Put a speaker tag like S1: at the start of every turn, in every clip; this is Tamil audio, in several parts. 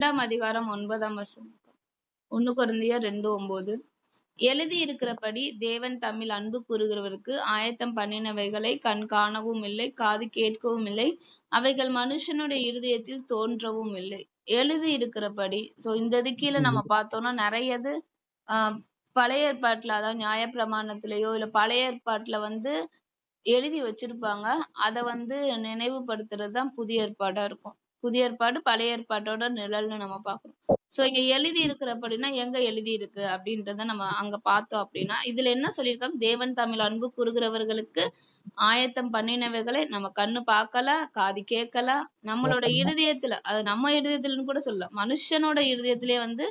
S1: இரண்டாம் அதிகாரம் ஒன்பதாம் வசனம். ஒண்ணு குருந்தியர் ரெண்டு ஒன்பது எழுதி இருக்கிறபடி தேவன் தம்மில் அன்பு கூறுகிறவருக்கு ஆயத்தம் பண்ணினவைகளை கண் காணவும் இல்லை காது கேட்கவும் இல்லை அவைகள் மனுஷனுடைய இருதயத்தில் தோன்றவும் இல்லை. எழுதி இருக்கிறபடி சோ இந்த இது கீழே நம்ம பார்த்தோம்னா நிறையது ஆஹ் பழைய ஏற்பாட்டுல அதாவது நியாயப்பிரமாணத்திலேயோ இல்ல பழைய ஏற்பாட்டுல வந்து எழுதி வச்சிருப்பாங்க. அதை வந்து நினைவுபடுத்துறது தான் புதிய ஏற்பாடா இருக்கும். புதிய ஏற்பாடு பழைய ஏற்பாட்டோட நிழல்னு நம்ம பார்க்கிறோம் சோ இங்க எழுதி இருக்கிறபடினா எங்க எழுதி இருக்கு அப்படின்றத நம்ம அங்க பார்த்தோம் அப்படின்னா இதுல என்ன சொல்லியிருக்காங்க? தேவன் தமிழ் அன்பு கூறுகிறவர்களுக்கு ஆயத்தம் பண்ணினவைகளை நம்ம கண்ணு பார்க்கல காது கேட்கல. நம்மளோட இருதயத்துல அது நம்ம இருதயத்துலன்னு கூட சொல்லல மனுஷனோட இருதயத்திலே வந்து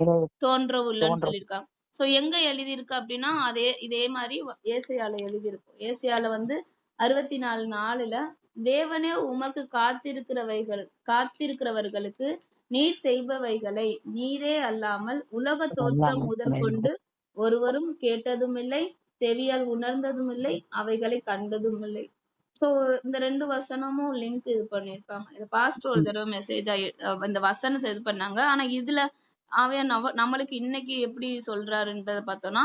S1: தோன்றவும் இல்லைன்னு சொல்லியிருக்காங்க. சோ எங்க எழுதி இருக்கு அப்படின்னா அதே இதே மாதிரி ஏசையால எழுதி இருக்கும் ஏசையால வந்து அறுபத்தி நாலு நாலுல தேவனே உமக்கு காத்திருக்கிறவைகள் காத்திருக்கிறவர்களுக்கு நீர் செய்பவைகளை நீரே அல்லாமல் உலக தோற்றம் முதற்கொண்டு ஒருவரும் கேட்டதும் இல்லை செவியால் உணர்ந்ததும் இல்லை அவைகளை கண்டதும் இல்லை சோ இந்த ரெண்டு வசனமும் லிங்க் இது பண்ணிருப்பாங்க இது பாஸ்ட் ஒரு தடவை மெசேஜ் இந்த வசனத்தை இது பண்ணாங்க. ஆனா இதுல அவன் நம்ம நம்மளுக்கு இன்னைக்கு எப்படி சொல்றாருன்றத பார்த்தோம்னா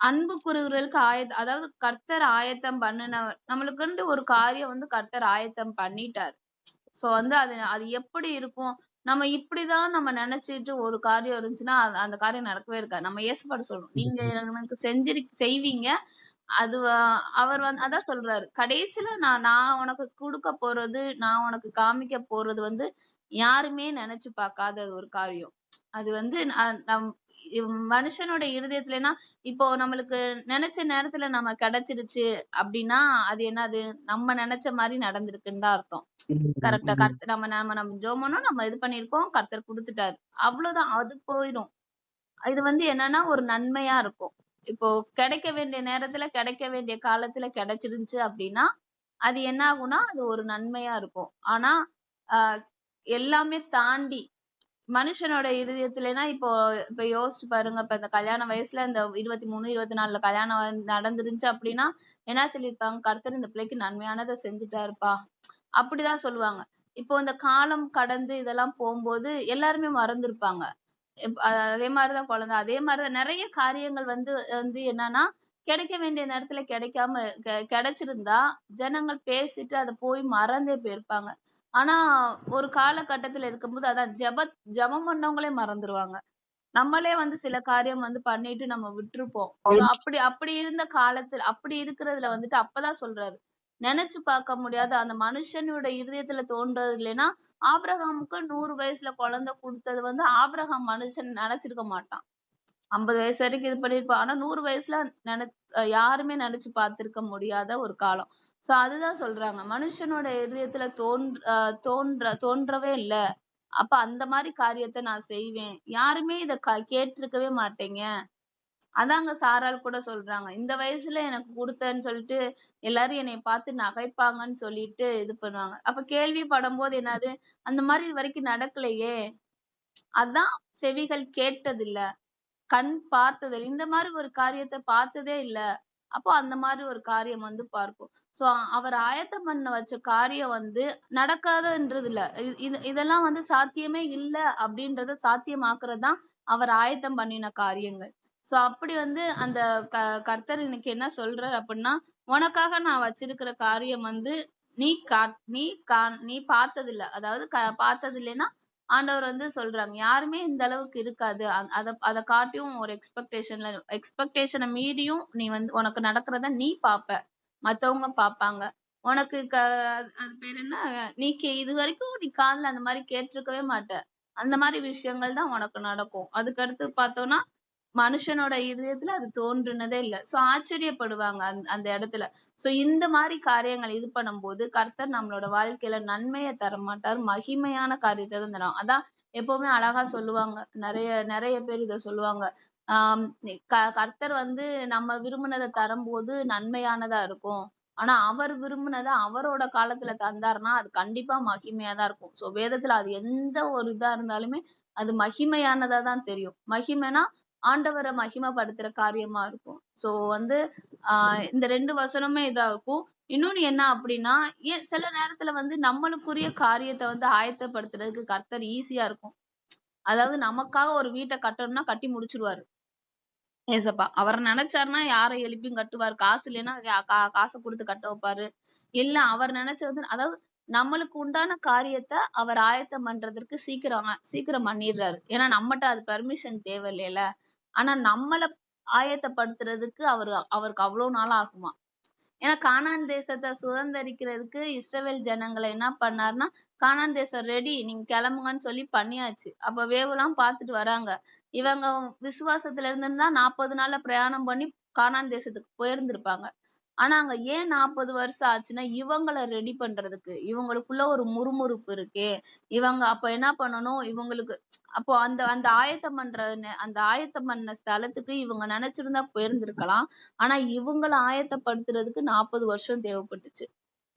S1: அன்பு கூறுகிறவர்களுக்கு ஆயத்த அதாவது கர்த்தர் ஆயத்தம் பண்ணினவர் நம்மளுக்குண்டு ஒரு காரியம் வந்து கர்த்தர் ஆயத்தம் பண்ணிட்டார். சோ வந்து அது அது எப்படி இருக்கும்? நம்ம இப்படிதான் நம்ம நினைச்சிட்டு ஒரு காரியம் இருந்துச்சுன்னா அந்த காரியம் நடக்கவே இருக்காது. நம்ம ஏசப்பாடு சொல்லணும் நீங்க எனக்கு செஞ்சிரு செய்வீங்க. அது அவர் வந்து அதான் சொல்றாரு. கடைசியில நான் நான் உனக்கு கொடுக்க போறது நான் உனக்கு காமிக்க போறது வந்து யாருமே நினைச்சு பார்க்காத ஒரு காரியம். அது வந்து மனுஷனோட இருதயத்துலனா இப்போ நம்மளுக்கு நினைச்ச நேரத்துல நம்ம கிடைச்சிருச்சு அப்படின்னா அது என்னது நம்ம நினைச்ச மாதிரி நடந்திருக்குன்னு தான் அர்த்தம். கரெக்டா கர்த்தர் நம்ம நம்ம நம்ம பண்ணோம் நம்ம இது பண்ணிருக்கோம் கர்த்தர் கொடுத்துட்டாரு. அவ்வளவுதான் அது போயிடும் இது வந்து என்னன்னா ஒரு நன்மையா இருக்கும். இப்போ கிடைக்க வேண்டிய நேரத்துல கிடைக்க வேண்டிய காலத்துல கிடைச்சிருந்துச்சு அப்படின்னா அது என்ன ஆகும்னா அது ஒரு நன்மையா இருக்கும். ஆனா எல்லாமே தாண்டி மனுஷனோட இருதயத்துலனா இப்போ இப்ப யோசிச்சு பாருங்க இப்ப இந்த கல்யாண வயசுல இந்த இருபத்தி மூணு இருபத்தி நாலுல கல்யாணம் வந்து நடந்துருந்துச்சு அப்படின்னா என்ன சொல்லியிருப்பாங்க கர்த்தர் இந்த பிள்ளைக்கு நன்மையானதை செஞ்சுட்டாருப்பா. அப்படிதான் சொல்லுவாங்க. இப்போ இந்த காலம் கடந்து இதெல்லாம் போகும்போது எல்லாருமே மறந்துருப்பாங்க. அதே மாதிரிதான் குழந்தை அதே மாதிரிதான் நிறைய காரியங்கள் வந்து வந்து என்னன்னா கிடைக்க வேண்டிய நேரத்துல கிடைக்காம கிடைச்சிருந்தா ஜனங்கள் பேசிட்டு அதை போய் மறந்தே போயிருப்பாங்க. ஆனா ஒரு காலகட்டத்துல இருக்கும்போது அதான் ஜெப ஜெபம் பண்ணவங்களே மறந்துருவாங்க. நம்மளே வந்து சில காரியம் வந்து பண்ணிட்டு நம்ம விட்டுருப்போம். அப்படி அப்படி இருந்த காலத்துல அப்படி இருக்கிறதுல வந்துட்டு அப்பதான் சொல்றாரு. நினைச்சு பார்க்க முடியாத அந்த மனுஷனோட இருதயத்துல தோன்றது இல்லைன்னா ஆபிரகாமுக்கு நூறு வயசுல குழந்தை கொடுத்தது வந்து ஆபிரகாம் மனுஷன் நினைச்சிருக்க மாட்டான். ஐம்பது வயசு வரைக்கும் இது பண்ணிருப்பான் ஆனா நூறு வயசுல நினை யாருமே நினைச்சு பார்த்திருக்க முடியாத ஒரு காலம். சோ அதுதான் சொல்றாங்க. மனுஷனோட இதயத்துல தோன்ற தோன்ற தோன்றவே இல்ல. அப்ப அந்த மாதிரி காரியத்தை நான் செய்வேன். யாருமே இத க- கேட்டிருக்கவே மாட்டீங்க. அதாங்க சாரால் கூட சொல்றாங்க. இந்த வயசுல எனக்கு கொடுத்தன்னு சொல்லிட்டு எல்லாரும் என்னை பார்த்து நகைப்பாங்கன்னு சொல்லிட்டு இது பண்ணுவாங்க. அப்ப கேள்விப்படும் போது என்னது? அந்த மாதிரி இது வரைக்கும் நடக்கலையே. அதான் செவிகள் கேட்டதில்ல. கண் பார்த்தது இந்த மாதிரி ஒரு காரியத்தை பார்த்ததே இல்ல. அப்போ அந்த மாதிரி ஒரு காரியம் வந்து பார்க்கும். சோ அவர் ஆயத்தம் பண்ண வச்ச காரியம் வந்து நடக்காதன்றது இல்ல. இது இது- இதெல்லாம் வந்து சாத்தியமே இல்ல அப்படின்றத சாத்தியமாக்குறது தான் அவர் ஆயத்தம் பண்ணின காரியங்கள். சோ அப்படி வந்து அந்த க கர்த்தர் எனக்கு என்ன சொல்றார் அப்படின்னா உனக்காக நான் வச்சிருக்கிற காரியம் வந்து நீ கா நீ கா நீ பார்த்ததில்ல. அதாவது க பார்த்தது இல்லைன்னா ஆண்டவர் வந்து சொல்றாங்க யாருமே இந்த அளவுக்கு இருக்காது. அத அத காட்டியும் ஒரு எக்ஸ்பெக்டேஷன்ல எக்ஸ்பெக்டேஷனை மீறியும் நீ வந்து உனக்கு நடக்கிறத நீ பாப்ப. மத்தவங்க பாப்பாங்க. உனக்கு க அது பேர் என்ன? நீ கே இது வரைக்கும் நீ காதுல அந்த மாதிரி கேட்டிருக்கவே மாட்ட. அந்த மாதிரி விஷயங்கள் தான் உனக்கு நடக்கும். அதுக்கு அடுத்து பார்த்தோம்னா மனுஷனோட இதயத்துல அது தோன்றுனதே இல்ல. சோ ஆச்சரியப்படுவாங்க அந்த அந்த இடத்துல. சோ இந்த மாதிரி காரியங்கள் இது பண்ணும்போது கர்த்தர் நம்மளோட வாழ்க்கையில நன்மையை தரமாட்டார் மகிமையான காரியத்தை தான் தரும் அதான் எப்பவுமே அழகா சொல்லுவாங்க. நிறைய நிறைய பேர் இத சொல்லுவாங்க. ஆஹ் க- கர்த்தர் வந்து நம்ம விரும்பினதை தரும்போது நன்மையானதா இருக்கும். ஆனா அவர் விரும்பினதை அவரோட காலத்துல தந்தாருன்னா அது கண்டிப்பா மகிமையா தான் இருக்கும். சோ வேதத்துல அது எந்த ஒரு இதா இருந்தாலுமே அது மகிமையானதா தான் தெரியும். மகிமைனா ஆண்டவரை மகிமைப்படுத்துற காரியமா இருக்கும். சோ வந்து ஆஹ் இந்த ரெண்டு வசனமே இதா இருக்கும். இன்னொன்னு என்ன அப்படின்னா ஏன் சில நேரத்துல வந்து நம்மளுக்குரிய காரியத்தை வந்து ஆயத்தப்படுத்துறதுக்கு கர்த்தர் ஈஸியா இருக்கும். அதாவது நமக்காக ஒரு வீட்டை கட்டணும்னா கட்டி முடிச்சிருவாரு. ஏசப்பா அவர் நினைச்சாருன்னா யாரை எழுப்பியும் கட்டுவார்? காசு இல்லைன்னா கா- காசை கொடுத்து கட்ட வைப்பாரு. இல்ல அவர் நினைச்சது அதாவது நம்மளுக்கு உண்டான காரியத்தை அவர் ஆயத்தம் பண்றதற்கு சீக்கிரம் சீக்கிரம் பண்ணிடுறாரு. ஏன்னா நம்மகிட்ட அது பெர்மிஷன் தேவை இல்லையில ஆனா நம்மள ஆயத்தப்படுத்துறதுக்கு அவரு அவருக்கு அவ்வளவு நாள் ஆகுமா? ஏன்னா கானான் தேசத்தை சுதந்திரிக்கிறதுக்கு இஸ்ரவேல் ஜனங்களை என்ன பண்ணாருன்னா கானான் தேசம் ரெடி நீங்க கிளம்புங்கன்னு சொல்லி பண்ணியாச்சு. அப்ப வேவெல்லாம் பார்த்துட்டு வராங்க. இவங்க விசுவாசத்துல இருந்திருந்தா நாற்பது நாள்ல பிரயாணம் பண்ணி கானான் தேசத்துக்கு போயிருந்திருப்பாங்க. ஆனா அங்க ஏன் நாற்பது வருஷம் ஆச்சுன்னா இவங்களை ரெடி பண்றதுக்கு. இவங்களுக்குள்ள ஒரு முறுமுறுப்பு இருக்கே. இவங்க அப்ப என்ன பண்ணணும்? இவங்களுக்கு அப்போ அந்த அந்த ஆயத்தம் பண்ற அந்த ஆயத்தம் பண்ண ஸ்தலத்துக்கு இவங்க நினைச்சிருந்தா போயிருந்திருக்கலாம். ஆனா இவங்கள ஆயத்தப்படுத்துறதுக்கு நாற்பது வருஷம் தேவைப்பட்டுச்சு.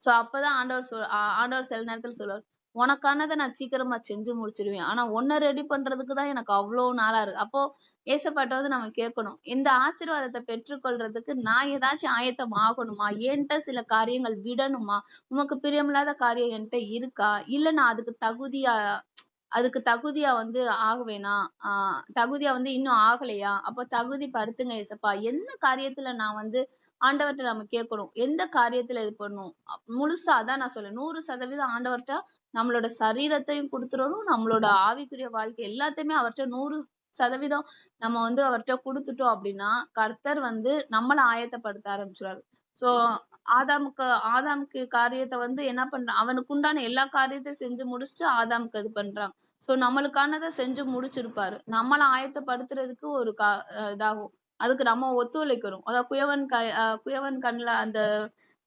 S1: சோ அப்பதான் ஆண்டவர் சொல் ஆண்டவர் சில நேரத்துல சொல்லுவார் உனக்கானதை நான் சீக்கிரமா செஞ்சு முடிச்சிருவேன். ஆனா உன்னை ரெடி பண்றதுக்கு தான் எனக்கு அவ்வளவு நாளா இருக்கு. அப்போ ஏசப்பாட்ட வந்து நம்ம கேட்கணும். இந்த ஆசீர்வாதத்தை பெற்றுக்கொள்றதுக்கு நான் ஏதாச்சும் ஆயத்தம் ஆகணுமா? என்கிட்ட சில காரியங்கள் விடணுமா? உமக்கு பிரியமில்லாத காரியம் என்கிட்ட இருக்கா? இல்ல நான் அதுக்கு தகுதியா அதுக்கு தகுதியா வந்து ஆகுவேனா ஆஹ் தகுதியா வந்து இன்னும் ஆகலையா? அப்ப தகுதி படுத்துங்க ஏசப்பா எந்த காரியத்துல நான் வந்து ஆண்டவர்கிட்ட நம்ம கேட்கணும்? எந்த காரியத்துல இது பண்ணணும் முழுசா அதான் நான் சொல்றேன். நூறு சதவீதம் ஆண்டவர்கிட்ட நம்மளோட சரீரத்தையும் கொடுத்துடணும் நம்மளோட ஆவிக்குரிய வாழ்க்கை எல்லாத்தையுமே அவர்கிட்ட நூறு சதவீதம் நம்ம வந்து அவர்ட்ட கொடுத்துட்டோம் அப்படின்னா கர்த்தர் வந்து நம்மள ஆயத்தப்படுத்த ஆரம்பிச்சிடுவாரு சோ ஆதாமுக்கு ஆதாமுக்கு காரியத்தை வந்து என்ன பண்றான் அவனுக்கு உண்டான எல்லா காரியத்தையும் செஞ்சு முடிச்சுட்டு ஆதாமுக்கு இது பண்றாங்க. சோ நம்மளுக்கானதை செஞ்சு முடிச்சிருப்பாரு. நம்மள ஆயத்தப்படுத்துறதுக்கு ஒரு கா இதாகும். அதுக்கு நம்ம ஒத்துழைக்கணும் அதாவது குயவன் க குயவன் கண்ணுல அந்த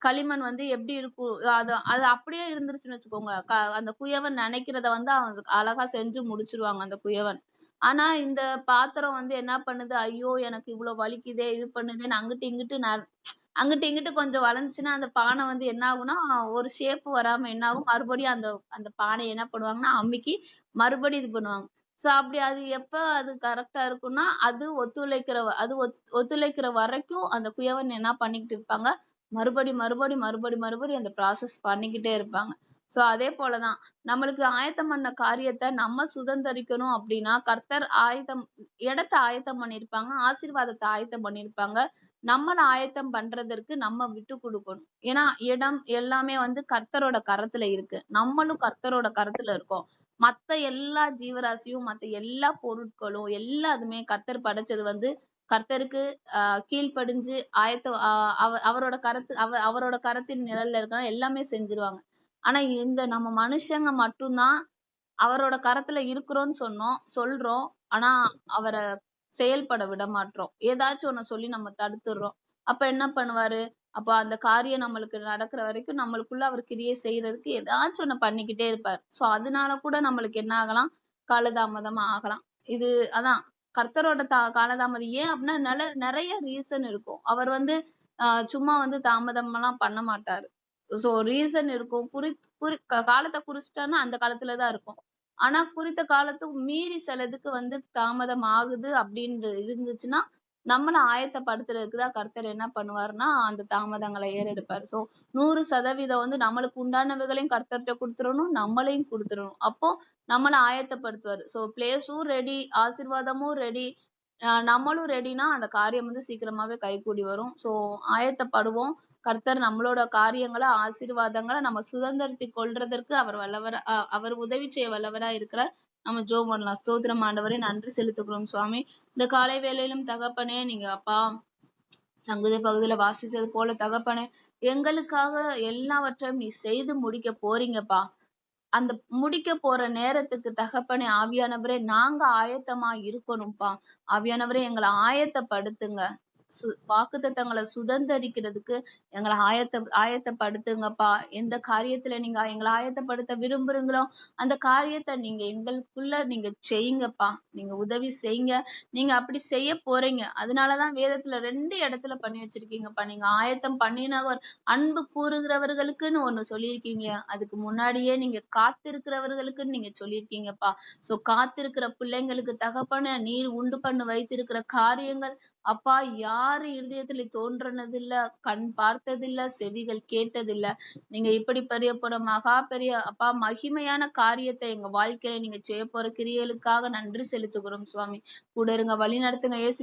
S1: களிமண் வந்து எப்படி இருக்கும் அது அது அப்படியே இருந்துருச்சுன்னு வச்சுக்கோங்க. அந்த குயவன் நினைக்கிறத வந்து அவன் அழகா செஞ்சு முடிச்சிருவாங்க அந்த குயவன். ஆனா இந்த பாத்திரம் வந்து என்ன பண்ணுது? ஐயோ எனக்கு இவ்வளவு வலிக்குதே இது பண்ணுதேன்னு அங்கிட்டு இங்கிட்டு ந அங்கிட்டு இங்கிட்டு கொஞ்சம் வளைஞ்சுச்சுன்னா அந்த பானை வந்து என்ன ஆகும்னா ஒரு ஷேப் வராம என்ன ஆகும்? மறுபடியும் அந்த அந்த பானை என்ன பண்ணுவாங்கன்னா அமுக்கி மறுபடியும் இது பண்ணுவாங்க. சோ அப்படி அது எப்ப அது கரெக்டா இருக்கும்னா அது ஒத்துழைக்கிற அது ஒத்- ஒத்துழைக்கிற வரைக்கும் அந்த குயவன் என்ன பண்ணிக்கிட்டு இருப்பாங்க? மறுபடி மறுபடி மறுபடி மறுபடி அந்த ப்ராசஸ் பண்ணிக்கிட்டே இருப்பாங்க. ஸோ அதே போலதான். நம்மளுக்கு ஆயத்தம் பண்ண காரியத்தை நம்ம சுதந்திரிக்கணும் அப்படின்னா கர்த்தர் ஆயத்தம் இடத்தை ஆயத்தம் பண்ணியிருப்பாங்க ஆசீர்வாதத்தை ஆயத்தம் பண்ணியிருப்பாங்க. நம்மள ஆயத்தம் பண்றதற்கு நம்ம விட்டு கொடுக்கணும். ஏன்னா இடம் எல்லாமே வந்து கர்த்தரோட கரத்துல இருக்கு. நம்மளும் கர்த்தரோட கரத்துல இருக்கோம். மத்த எல்லா ஜீவராசியும் மத்த எல்லா பொருட்களும் எல்லாத்துமே கர்த்தர் படைச்சது வந்து கர்த்தருக்கு ஆஹ் கீழ்ப்படிஞ்சு ஆயத்த அவ- அவரோட கரத்து அவ அவரோட கரத்தின் நிழல்ல இருக்க எல்லாமே செஞ்சிருவாங்க. ஆனா இந்த நம்ம மனுஷங்க மட்டும்தான் அவரோட கரத்துல இருக்கிறோம்னு சொன்னோம் சொல்றோம். ஆனா அவரை செயல்பட விட மாட்டோம் ஏதாச்சும் ஒண்ண சொல்லி நம்ம தடுத்துடுறோம் அப்ப என்ன பண்ணுவாரு? அப்ப அந்த காரியம் நம்மளுக்கு நடக்கிற வரைக்கும் நம்மளுக்குள்ள அவர் கிரியை செய்யறதுக்கு ஏதாச்சும் ஒண்ணு பண்ணிக்கிட்டே இருப்பார். சோ அதனால கூட நம்மளுக்கு என்ன ஆகலாம்? காலதாமதமா ஆகலாம். இது அதான். கர்த்தரோட தா காலதாமதம். ஏன் அப்படின்னா நல்ல நிறைய ரீசன் இருக்கும். அவர் வந்து ஆஹ் சும்மா வந்து தாமதம் எல்லாம் பண்ண மாட்டாரு. சோ ரீசன் இருக்கும். குறி குறி காலத்தை குறிச்சிட்டான்னா அந்த காலத்துலதான் இருக்கும். ஆனா குறித்த காலத்துக்கு மீறி சிலதுக்கு வந்து தாமதம் ஆகுது அப்படின்னு இருந்துச்சுன்னா நம்மள ஆயத்தப்படுத்துறதுக்கு தான் கர்த்தர் என்ன பண்ணுவாருன்னா அந்த தாமதங்களை ஏறெடுப்பாரு. சோ நூறு சதவீதம் வந்து நம்மளுக்கு உண்டானவைகளையும் கர்த்தர்கிட்ட கொடுத்துடணும் நம்மளையும் கொடுத்துடணும் அப்போ நம்மளை ஆயத்தப்படுத்துவார். சோ பிளேஸும் ரெடி ஆசிர்வாதமும் ரெடி நம்மளும் ரெடினா அந்த காரியம் வந்து சீக்கிரமாவே கைகூடி வரும். சோ ஆயத்தப்படுவோம். கர்த்தர் நம்மளோட காரியங்களை ஆசீர்வாதங்களை நம்ம சுதந்திரத்தை கொள்றதற்கு அவர் வல்லவரா அஹ் அவர் உதவி செய்ய வல்லவரா இருக்கிற நம்ம ஜோ பண்ணலாம். ஸ்தோத்திரம் ஆண்டவரே நன்றி செலுத்துகிறோம் சுவாமி. இந்த காலை வேலையிலும் தகப்பனே நீங்க அப்பா சங்குதை பகுதியில வாசித்தது போல தகப்பனே எங்களுக்காக எல்லாவற்றையும் நீ செய்து முடிக்க போறீங்கப்பா. அந்த முடிக்க போற நேரத்துக்கு தகப்பனே ஆவியானவரே நாங்க ஆயத்தமா இருக்கணும்ப்பா. ஆவியானவரே எங்களை ஆயத்தப்படுத்துங்க. சு வாக்குத்தத்தங்களை சுதந்திரிக்கிறதுக்கு எங்களை ஆயத்த ஆயத்தப்படுத்துங்கப்பா. எந்த காரியத்துல நீங்க எங்களை ஆயத்தப்படுத்த விரும்புறீங்களோ அந்த காரியத்தை நீங்க எங்களுக்குள்ள நீங்க செய்யுங்கப்பா. நீங்க உதவி செய்யுங்க. நீங்க அப்படி செய்ய போறீங்க. அதனாலதான் வேதத்துல ரெண்டு இடத்துல பண்ணி வச்சிருக்கீங்கப்பா. நீங்க ஆயத்தம் பண்ணினவர் அன்பு கூறுகிறவர்களுக்குன்னு ஒண்ணு சொல்லியிருக்கீங்க. அதுக்கு முன்னாடியே நீங்க காத்திருக்கிறவர்களுக்குன்னு நீங்க சொல்லியிருக்கீங்கப்பா. சோ காத்திருக்கிற பிள்ளைங்களுக்கு தகப்பன நீர் உண்டு பண்ணு வைத்திருக்கிற காரியங்கள் அப்பா யாரு இருதயத்துல தோன்றனதில்ல கண் பார்த்ததில்ல செவிகள் கேட்டதில்ல. நீங்க இப்படி பெரிய போற மகா பெரிய அப்பா மகிமையான காரியத்தை எங்க வாழ்க்கையில நீங்க செய்ய போற கிரியலுக்காக நன்றி செலுத்துகிறோம் சுவாமி. கூட இருங்க வழி நடத்துங்க. இயேசு